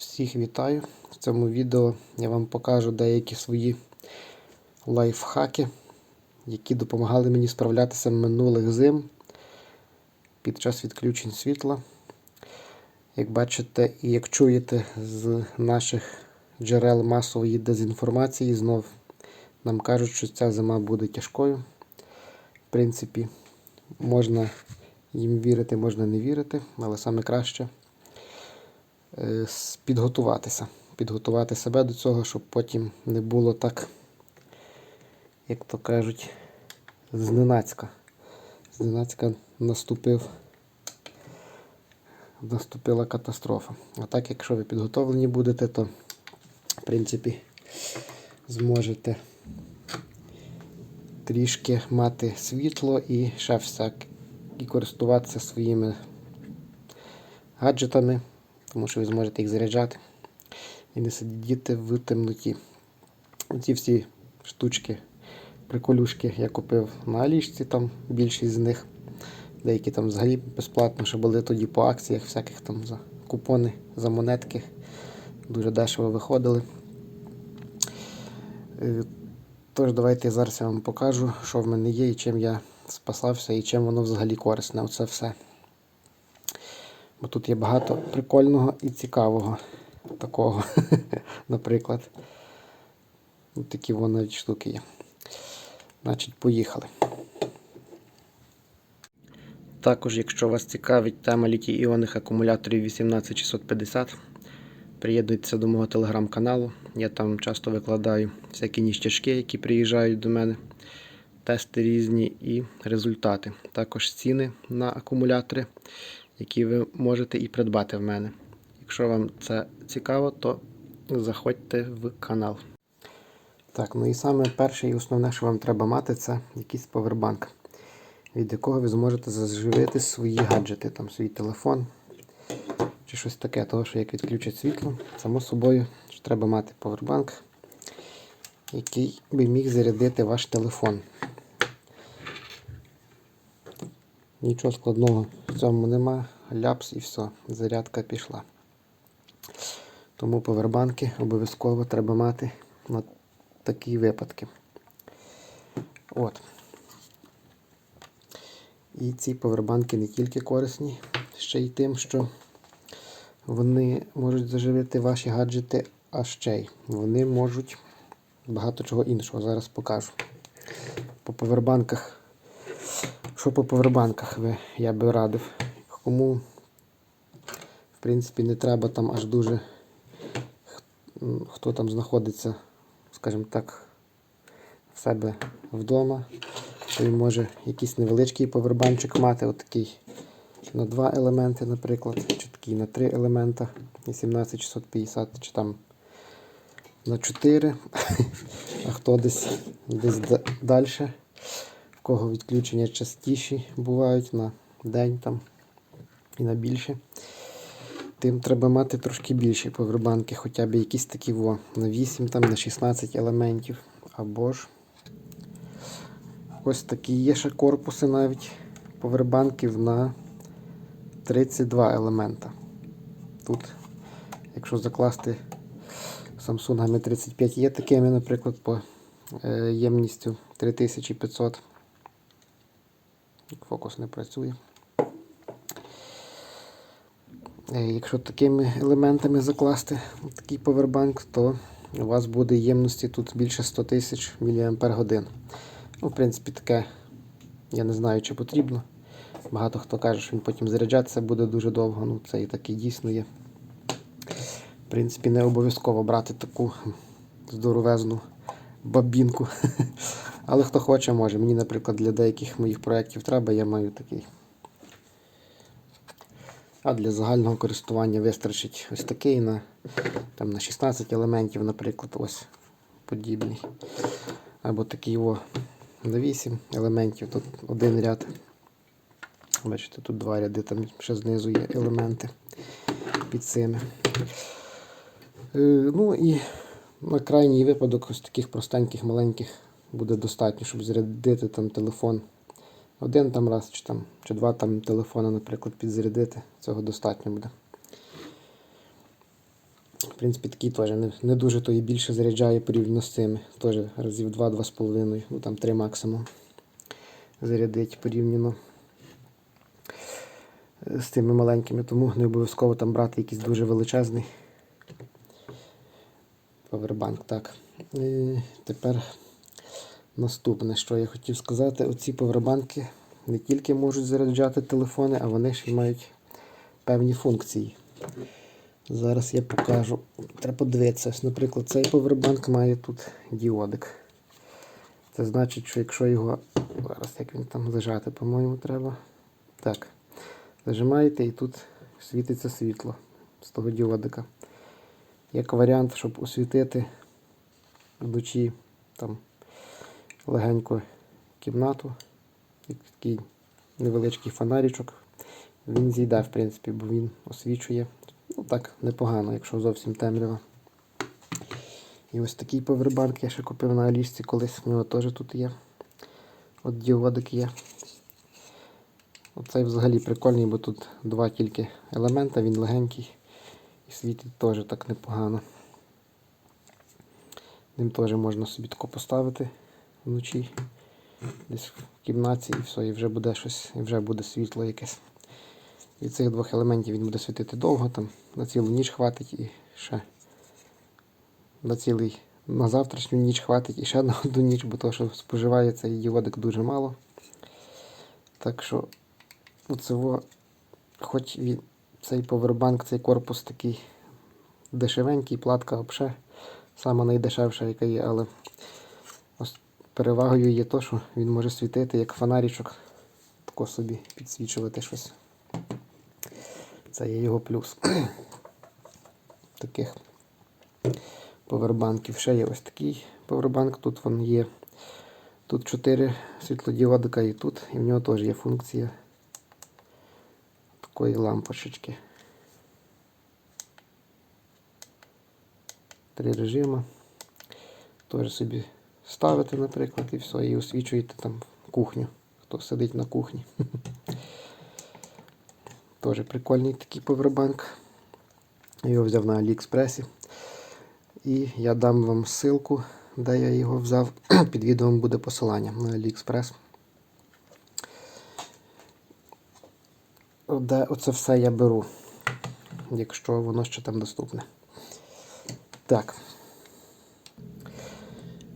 Всіх вітаю! В цьому відео я вам покажу деякі свої лайфхаки, які допомагали мені справлятися минулих зим під час відключень світла. Як бачите і як чуєте з наших джерел масової дезінформації, знов нам кажуть, що ця зима буде тяжкою. В принципі, можна їм вірити, можна не вірити, але саме краще підготуватися. Підготувати себе до цього, щоб потім не було так, як то кажуть, зненацька. Зненацька наступив, наступила катастрофа. А так, якщо ви підготовлені будете, то в принципі зможете трішки мати світло і ще всяк, і користуватися своїми гаджетами, тому що ви зможете їх заряджати і не сидіти в темноті. Ці всі штучки, приколюшки я купив на Алішці, там більшість з них. Деякі там взагалі безплатно, що були тоді по акціях, всяких там за купони, за монетки. Дуже дешево виходили. Е, Тож, давайте зараз я вам покажу, що в мене є і чим я спасався, і чим воно взагалі корисне. Оце все. Бо тут є багато прикольного і цікавого такого, наприклад. Ось такі навіть штуки є. Значить, поїхали. Також, якщо вас цікавить тема літій-іонних акумуляторів 18650, приєднуйтеся до мого телеграм-каналу. Я там часто викладаю всякі ніштячки, які приїжджають до мене, тести різні і результати. Також ціни на акумулятори, які ви можете і придбати в мене. Якщо вам це цікаво, то заходьте в канал. Так, ну і саме перше і основне, що вам треба мати, це якийсь повербанк, від якого ви зможете заживити свої гаджети, там свій телефон чи щось таке, того, що як відключать світло, само собою що треба мати повербанк, який би міг зарядити ваш телефон. Нічого складного в цьому нема, ляпс і все, зарядка пішла. Тому повербанки обов'язково треба мати на такі випадки. От. І ці повербанки не тільки корисні, ще й тим, що вони можуть заживити ваші гаджети, а ще й вони можуть багато чого іншого. Зараз покажу. По повербанках. Що по повербанках ви, я би радив. Кому, в принципі, не треба там аж дуже хто там знаходиться, скажімо так, в себе вдома, то він може якийсь невеличкий повербанчик мати, отакий на два елементи, наприклад, чи такий на три елемента, 18650, чи там на 4, а хто десь, десь далі, в кого відключення частіші бувають на день там і на більше. Тим треба мати трошки більші повербанки, хоча б якісь такі во, на 8, там, на 16 елементів. Або ж ось такі є ще корпуси навіть повербанків на 32 елемента. Тут, якщо закласти Samsung 35 є такими, наприклад, по е, ємністю 3500. Фокус не працює. Е, Якщо такими елементами закласти такий повербанк, то у вас буде ємності тут більше 100 тисяч мАч. Ну, в принципі, таке я не знаю, чи потрібно. Багато хто каже, що він потім заряджатися буде дуже довго. Ну, це і так і дійсно є. В принципі, не обов'язково брати таку здоровезну бабінку. Але хто хоче, може. Мені, наприклад, для деяких моїх проєктів треба, я маю такий. А для загального користування вистачить ось такий на, там, на 16 елементів, наприклад, ось подібний. Або такий о, на 8 елементів, тут один ряд. Бачите, тут два ряди, там ще знизу є елементи під цими. Е, ну і на крайній випадок ось таких простеньких, маленьких буде достатньо, щоб зарядити там телефон один там раз, чи там, чи два там телефона, наприклад, підзарядити. Цього достатньо буде. В принципі, такий теж не, не дуже то і більше заряджає порівняно з цими. Теж разів 2-2,5, ну там 3 максимум. Зарядить порівняно з тими маленькими, тому не обов'язково там брати якийсь дуже величезний павербанк. Так. І тепер наступне, що я хотів сказати, оці павербанки не тільки можуть заряджати телефони, а вони ще мають певні функції. Зараз я покажу. Треба подивитися. Наприклад, цей повербанк має тут діодик. Це значить, що якщо його. Зараз як він там лежати, по-моєму, треба. Так. Зажимаєте і тут світиться світло з того діодика. Як варіант, щоб освітити вночі там легенько кімнату. Такий невеличкий фонаричок. Він зійде, в принципі, бо він освічує. Ну так, непогано, якщо зовсім темрява. І ось такий повербанк я ще купив на Алісці колись. У нього теж тут є. От діодик є. Оцей взагалі прикольний, бо тут два тільки елемента, він легенький і світить теж так непогано. Ним теж можна собі тако поставити вночі, десь в кімнаті і все, і вже буде щось, і вже буде світло якесь. Від цих двох елементів він буде світити довго, там на цілу ніч хватить і ще на цілий, на завтрашню ніч хватить і ще на одну ніч, бо то, що споживає цей діодик дуже мало. Так що оцево, хоч він, цей повербанк, цей корпус такий дешевенький, платка взагалі сама найдешевша, яка є, але перевагою є то, що він може світити як фонаричок, тако собі підсвічувати щось. Це є його плюс. Таких повербанків. Ще є ось такий повербанк. Тут він є. Тут 4 світлодіодика і тут, і в нього теж є функція такої лампочки. Три режими. Теж собі ставите, наприклад, і все, і освічуєте там кухню, хто сидить на кухні. Теж прикольний такий повербанк. Я його взяв на Аліекспресі. І я дам вам ссылку, де я його взяв. Під відео буде посилання на Аліекспрес. Де оце все я беру, якщо воно ще там доступне. Так.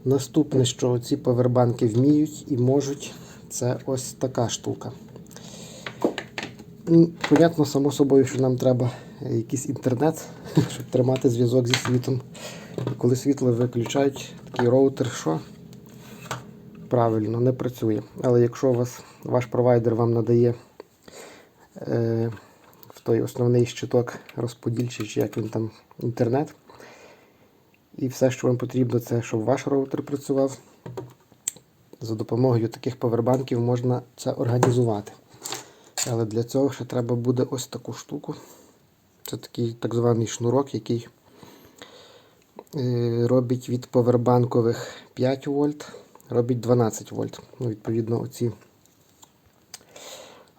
Наступне, що ці повербанки вміють і можуть, це ось така штука. Понятно, само собою, що нам треба якийсь інтернет, щоб тримати зв'язок зі світом. Коли світло виключають, такий роутер, що правильно не працює. Але якщо вас ваш провайдер вам надає е, в той основний щиток розподільчий, чи як він там інтернет, і все, що вам потрібно, це щоб ваш роутер працював. За допомогою таких повербанків можна це організувати. Але для цього ще треба буде ось таку штуку. Це такий так званий шнурок, який е, робить від повербанкових 5 вольт, робить 12 вольт. Ну, Відповідно, оці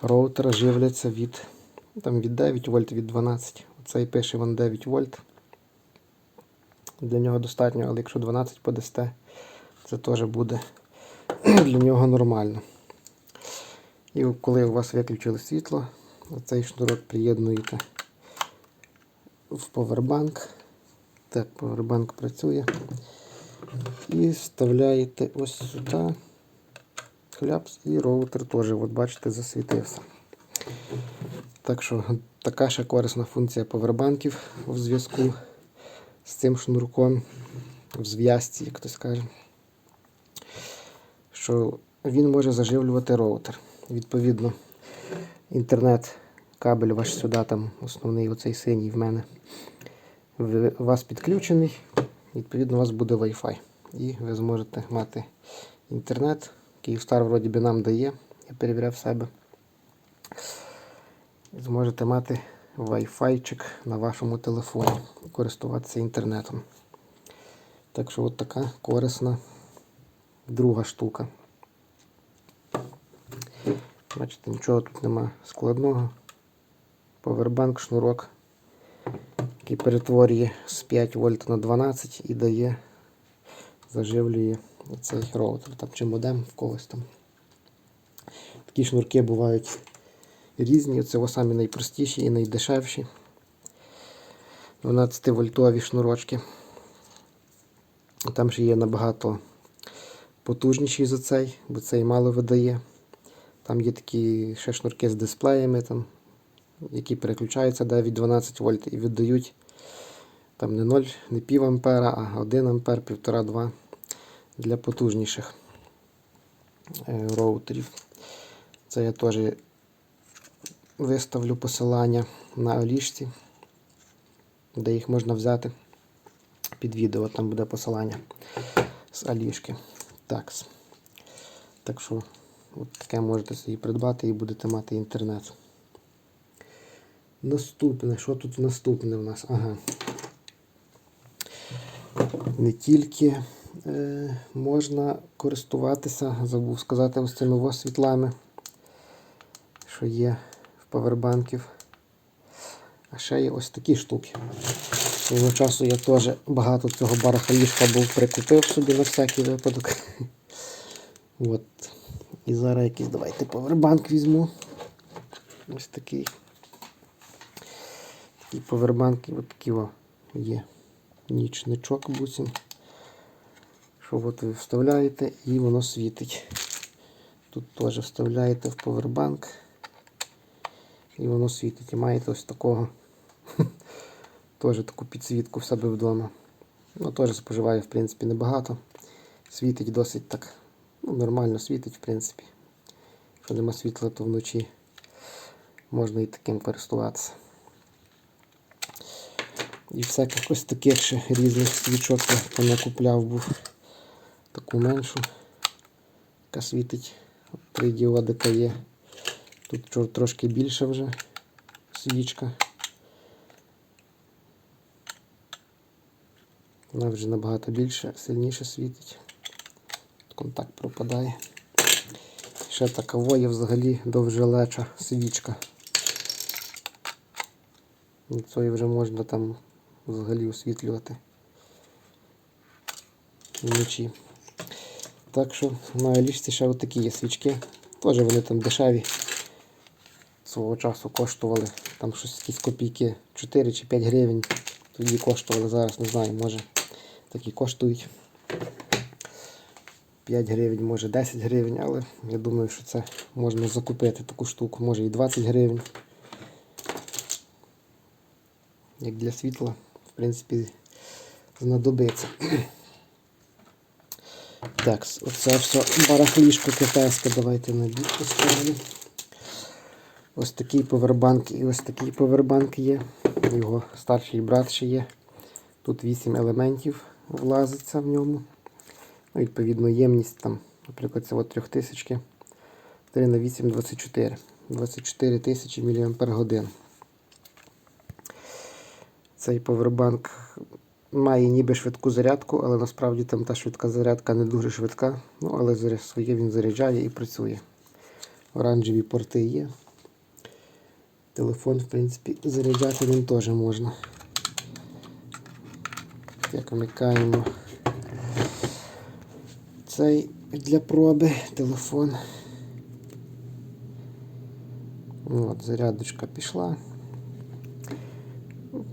роутери живляться від, там, від 9 вольт, від 12. Оцей пише вон 9 вольт. Для нього достатньо, але якщо 12 подасте, це теж буде для нього нормально. І коли у вас виключили світло, цей шнурок приєднуєте в повербанк. Так, повербанк працює. І вставляєте ось сюди. Хляпс і роутер теж, от бачите, засвітився. Так що така ще корисна функція повербанків в зв'язку з цим шнурком, в зв'язці, як то скаже, що він може заживлювати роутер. Відповідно, інтернет, кабель ваш сюди, там основний оцей синій в мене. У вас підключений, відповідно, у вас буде Wi-Fi. І ви зможете мати інтернет. Київстар вроді би нам дає, я перевіряв себе. Зможете мати Wi-Fi на вашому телефоні, користуватися інтернетом. Так що от така корисна друга штука. Бачите, нічого тут нема складного. Повербанк, шнурок який перетворює з 5 вольт на 12 і дає, заживлює цей роутер там, чи модем в когось там. Такі шнурки бувають різні. Це самі найпростіші і найдешевші. 12 вольтові шнурочки. Там ще є набагато потужніший за цей, бо цей мало видає. Там є такі ще шнурки з дисплеями, там, які переключаються 9-12 вольт і віддають там не 0, не пів ампера, а 1 ампер, 1,5-2 для потужніших е, роутерів. Це я теж виставлю посилання на Олішці, де їх можна взяти під відео, там буде посилання з Алішки. Так, так що от таке можете собі придбати і будете мати інтернет. Наступне, що тут наступне у нас? Ага. Не тільки е, можна користуватися, забув сказати ось цими світлами, що є павербанків. А ще є ось такі штуки. Свого часу я теж багато цього барахалішка був прикупив собі на всякий випадок. От. І зараз якийсь давайте повербанк візьму. Ось такий. Такі повербанки, от такі о, є нічничок бусин. Що от ви вставляєте і воно світить. Тут теж вставляєте в повербанк і воно світить. І маєте ось такого теж таку підсвітку в себе вдома. Ну, теж споживає, в принципі, небагато. Світить досить так. Ну, нормально світить, в принципі. Якщо нема світла, то вночі можна і таким користуватися. І всяких ось таких ще різних свічок я понакупляв був таку меншу, яка світить. От Три діодика є. Тут трошки більше вже свічка. Вона вже набагато більше, сильніше світить. Контакт пропадає. Ще така воє взагалі довжелеча свічка. Цієї вже можна там взагалі освітлювати вночі. Так що на Алішці ще отакі є свічки. Теж вони там дешеві. Свого часу коштували там щось якісь копійки 4 чи 5 гривень. Тоді коштували зараз, не знаю, може такі коштують 5 гривень, може 10 гривень, але я думаю, що це можна закупити таку штуку, може і 20 гривень. Як для світла, в принципі, знадобиться. Так, оце все барахлішко китайське, давайте на бік поставимо. Ось такий повербанк і ось такий повербанк є. Його старший брат ще є. Тут 8 елементів влазиться в ньому. Ну, відповідно, ємність там, наприклад, от 3000 3 на 8 24. 24 тисячі мАч. Цей повербанк має ніби швидку зарядку, але насправді там та швидка зарядка не дуже швидка. Ну, але своє він заряджає і працює. Оранжеві порти є. Телефон, в принципі, заряджати ним теж можна. Як вмикаємо цей для проби телефон. От, зарядочка пішла.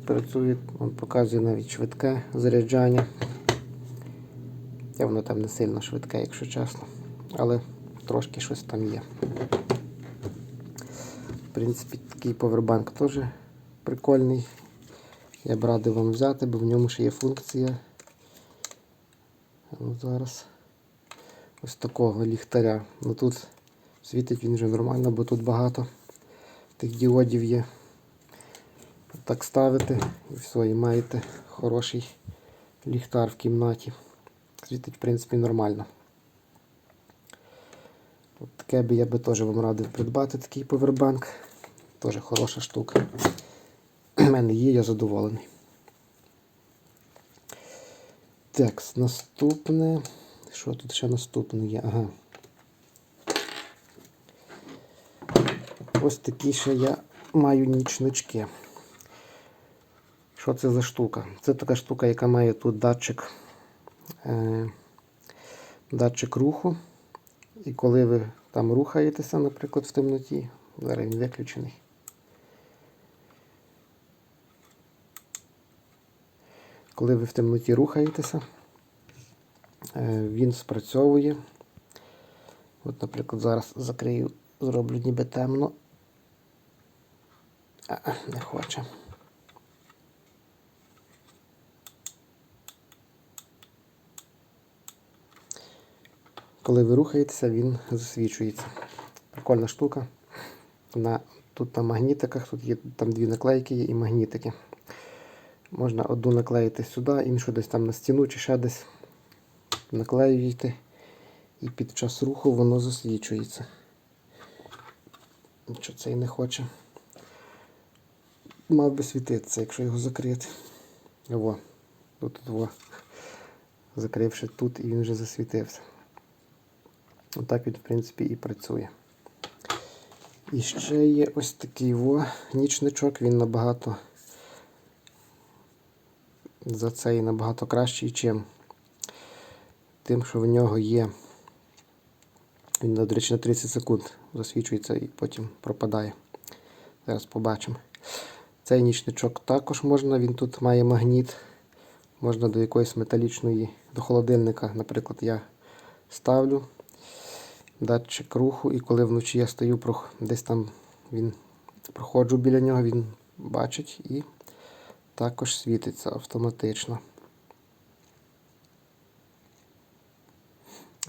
Працює, он показує навіть швидке заряджання. Воно там не сильно швидке, якщо чесно. Але трошки щось там є. Принципі, такий повербанк теж прикольний. Я б радий вам взяти, бо в ньому ще є функція. Ну, зараз ось такого ліхтаря. Ну тут світить він вже нормально, бо тут багато тих діодів є. Так ставите і все, і маєте хороший ліхтар в кімнаті. Світить, в принципі, нормально. От таке би я би теж вам радив придбати такий повербанк. Теж хороша штука. У мене є, я задоволений. Так, наступне. Що тут ще наступне є? Ага. Ось такі ще я маю нічнички. Що це за штука? Це така штука, яка має тут датчик, е, датчик руху. І коли ви там рухаєтеся, наприклад, в темноті, зараз він виключений. Коли ви в темноті рухаєтеся, е, він спрацьовує. От, наприклад, зараз закрию, зроблю ніби темно. А, не хоче. Коли ви рухаєтеся, він засвічується. Прикольна штука. На, тут на магнітиках, тут є там дві наклейки є і магнітики. Можна одну наклеїти сюди, іншу десь там на стіну чи ще десь наклеюєте. І під час руху воно засвічується. Нічого цей не хоче. Мав би світитися, якщо його закрити. Во, тут во. Закривши тут і він вже засвітився. Отак він, в принципі, і працює. І ще є ось такий во нічничок, він набагато за цей набагато кращий, чим тим, що в нього є. Він, до речі, на 30 секунд засвічується і потім пропадає. Зараз побачимо. Цей нічничок також можна, він тут має магніт. Можна до якоїсь металічної, до холодильника, наприклад, я ставлю датчик руху, і коли вночі я стою, десь там він проходжу біля нього, він бачить і також світиться автоматично.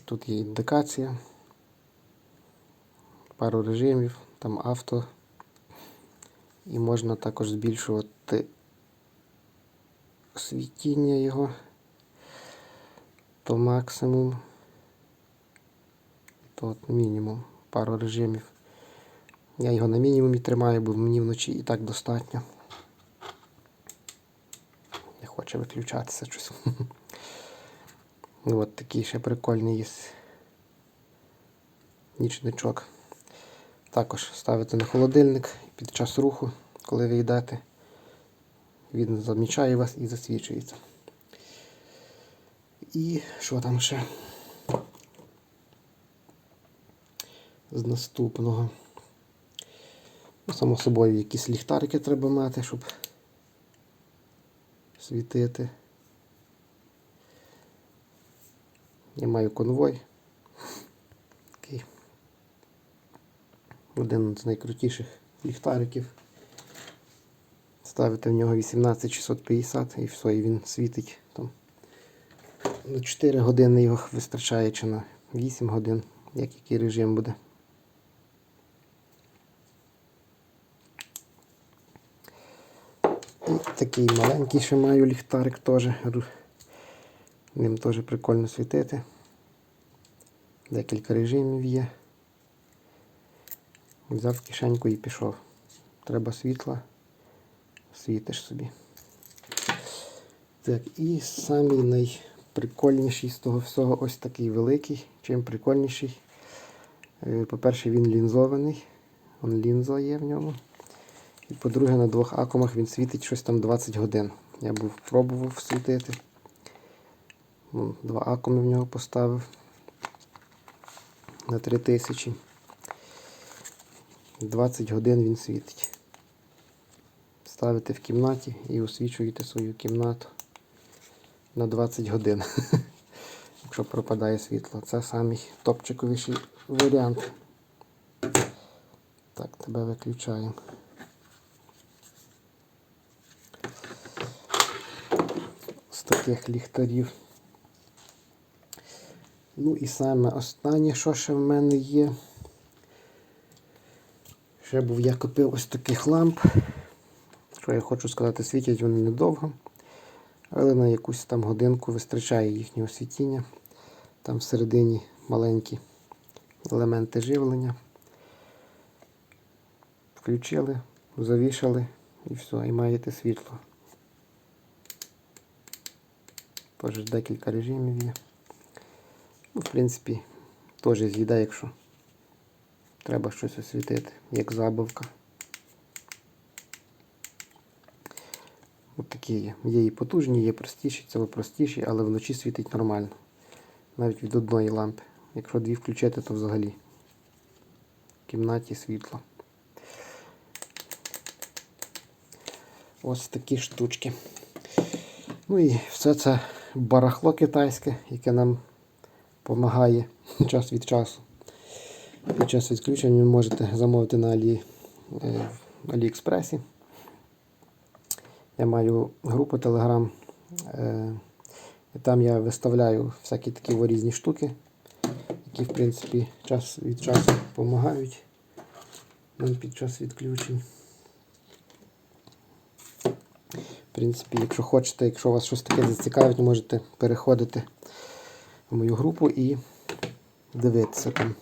Тут є індикація, пару режимів, там авто. І можна також збільшувати світіння його то максимум, то мінімум, пару режимів. Я його на мінімумі тримаю, бо мені вночі і так достатньо. Не хоче виключатися щось. Ну, от такий ще прикольний є нічничок. Також ставите на холодильник під час руху, коли ви йдете, він замічає вас і засвічується. І що там ще? З наступного. Ну, Само собою якісь ліхтарики треба мати, щоб світити. Я маю конвой. Такий. Один з найкрутіших ліхтариків. Ставите в нього 18650 і все, і він світить там. На 4 години його вистачає чи на 8 годин, як який режим буде. Такий маленький ще маю ліхтарик теж. Ним теж прикольно світити. Декілька режимів є. Взяв кишеньку і пішов. Треба світла, світиш собі. Так, і самий найприкольніший з того всього ось такий великий. Чим прикольніший. Е, По-перше, він лінзований. Он лінза є в ньому. І по-друге, на двох акумах він світить щось там 20 годин. Я був пробував світити. Ну, Два акуми в нього поставив на 3000. 20 годин він світить. Ставите в кімнаті і освічуєте свою кімнату на 20 годин. Якщо пропадає світло. Це самий топчиковіший варіант. Так, тебе виключаємо. Таких ліхтарів. Ну і саме останнє, що ще в мене є. Ще був я купив ось таких ламп. Що я хочу сказати, світять вони недовго, але на якусь там годинку вистачає їхнього світіння. Там всередині маленькі елементи живлення. Включили, завішали і все, і маєте світло. Теж декілька режимів є. Ну, в принципі, теж з'їдає, якщо треба щось освітити, як забавка. От такі є. Є і потужні, є простіші, це простіші, але вночі світить нормально. Навіть від одної лампи. Якщо дві включити, то взагалі в кімнаті світло. Ось такі штучки. Ну і все це барахло китайське, яке нам допомагає час від часу. Під час відключення ви можете замовити на Алі, е, Аліекспресі. Я маю групу Telegram, е, там я виставляю всякі такі різні штуки, які, в принципі, час від часу допомагають нам під час відключень. В принципі, якщо хочете, якщо вас щось таке зацікавить, можете переходити в мою групу і дивитися там,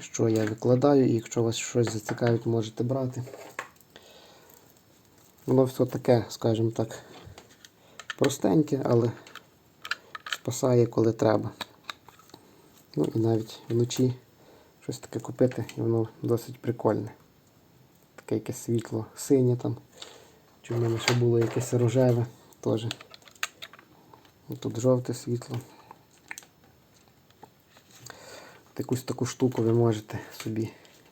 що я викладаю, і якщо вас щось зацікавить, можете брати. Воно все таке, скажімо так, простеньке, але спасає, коли треба. Ну і навіть вночі щось таке купити, і воно досить прикольне. Таке якесь світло синє там. Чи в мене ще було якесь рожеве теж. Тут жовте світло. Якусь таку штуку ви можете собі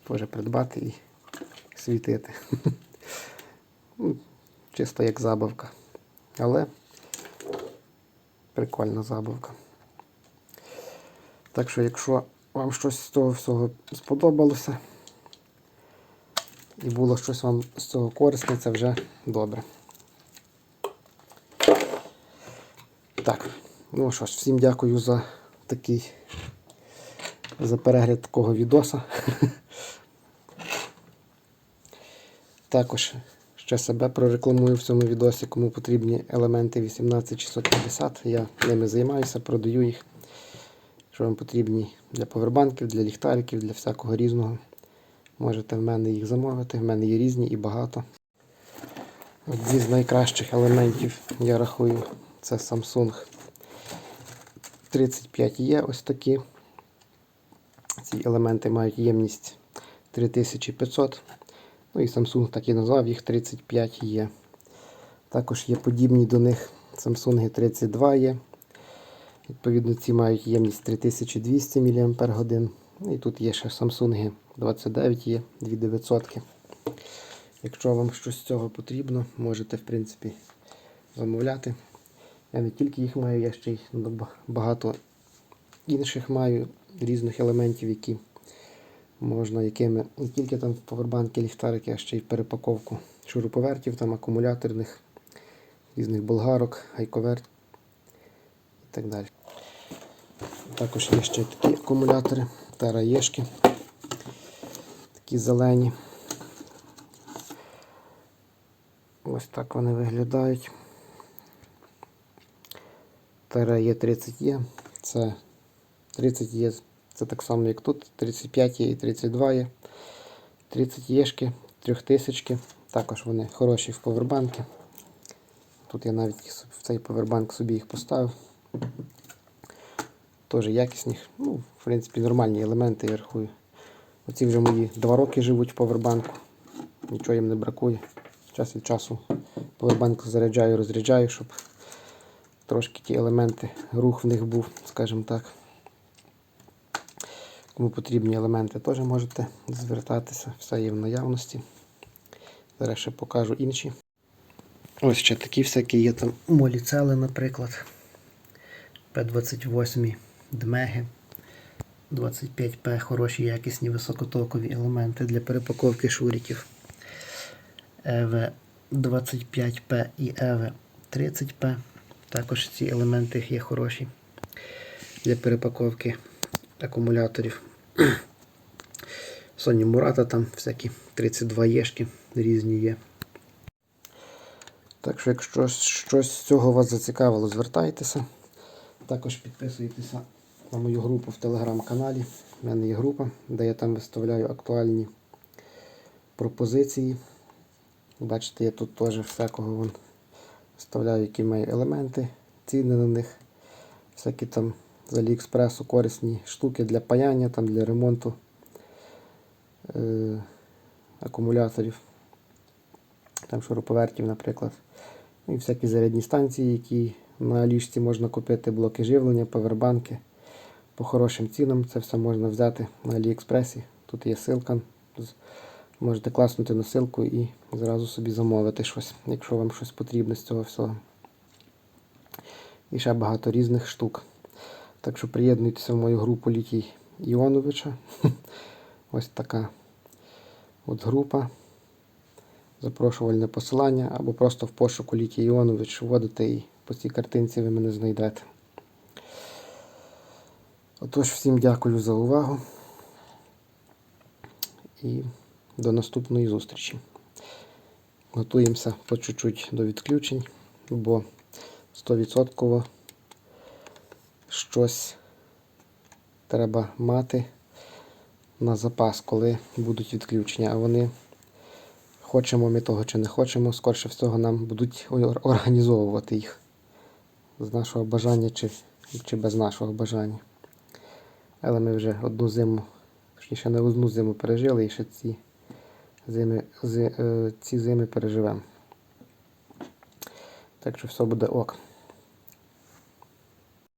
теж придбати і світити. Ну, Чисто як забавка. Але прикольна забавка. Так що, якщо вам щось з того всього сподобалося і було щось вам з цього корисне, це вже добре. Так, ну що ж, всім дякую за такий за перегляд такого відоса. Також ще себе прорекламую в цьому відосі, кому потрібні елементи 18650. Я ними займаюся, продаю їх. Що вам потрібні для повербанків, для ліхтариків, для всякого різного. Можете в мене їх замовити. В мене є різні і багато. Одні з найкращих елементів я рахую, це Samsung 35 є ось такі. Ці елементи мають ємність 3500. Ну і Samsung так і назвав їх 35 є. Також є подібні до них Samsung 32 є. Відповідно, ці мають ємність 3200 мАч. І тут є ще Samsung 29 є 2900. Якщо вам щось з цього потрібно, можете в принципі замовляти. Я не тільки їх маю, я ще й багато інших маю різних елементів, які можна якими не тільки там в повербанки, ліхтарики, а ще й перепаковку шуруповертів, там акумуляторних, різних болгарок, гайковерт і так далі. Також є ще такі акумулятори, тараєшки, такі зелені. Ось так вони виглядають. Тера є 30 є. Це 30 є, це так само, як тут. 35 є і 32 є. 30 єшки, 3000. Також вони хороші в повербанки. Тут я навіть в цей повербанк собі їх поставив. Теж якісні, ну, в принципі, нормальні елементи, я рахую. Оці вже мої 2 роки живуть в повербанку. Нічого їм не бракує. Час від часу повербанк заряджаю, розряджаю, щоб трошки ті елементи, рух в них був, скажімо так. Кому потрібні елементи, теж можете звертатися, все є в наявності. Зараз ще покажу інші. Ось ще такі всякі є там моліцели, наприклад. П28 дмеги. 25П хороші, якісні високотокові елементи для перепаковки шуриків. EV 25P і EV 30P. Також ці елементи є хороші для перепаковки акумуляторів. Sony Murata там всякі 32 єшки різні є. Так що, якщо щось з цього вас зацікавило, звертайтеся. Також підписуйтеся на мою групу в телеграм-каналі. У мене є група, де я там виставляю актуальні пропозиції. Бачите, я тут теж всякого вон вставляю, які маю елементи, ціни на них, всякі там з Аліекспресу корисні штуки для паяння, там, для ремонту е- акумуляторів, там шуруповертів, наприклад. Ну І всякі зарядні станції, які на ліжці можна купити, блоки живлення, павербанки. По хорошим цінам це все можна взяти на Аліекспресі. Тут є ссылка. Можете класнути на ссылку і зразу собі замовити щось, якщо вам щось потрібне з цього всього. І ще багато різних штук. Так що приєднуйтеся в мою групу Літій Іоновича. Ось така от група. Запрошувальне посилання або просто в пошуку Літій Іонович вводите і по цій картинці ви мене знайдете. Отож, всім дякую за увагу і до наступної зустрічі. Готуємося по чуть-чуть до відключень, бо 100% щось треба мати на запас, коли будуть відключення. А вони, хочемо ми того чи не хочемо, скорше всього нам будуть організовувати їх з нашого бажання чи, чи без нашого бажання. Але ми вже одну зиму, точніше не одну зиму пережили і ще ці зими, зи- е, ці зими переживемо. Так що все буде ок.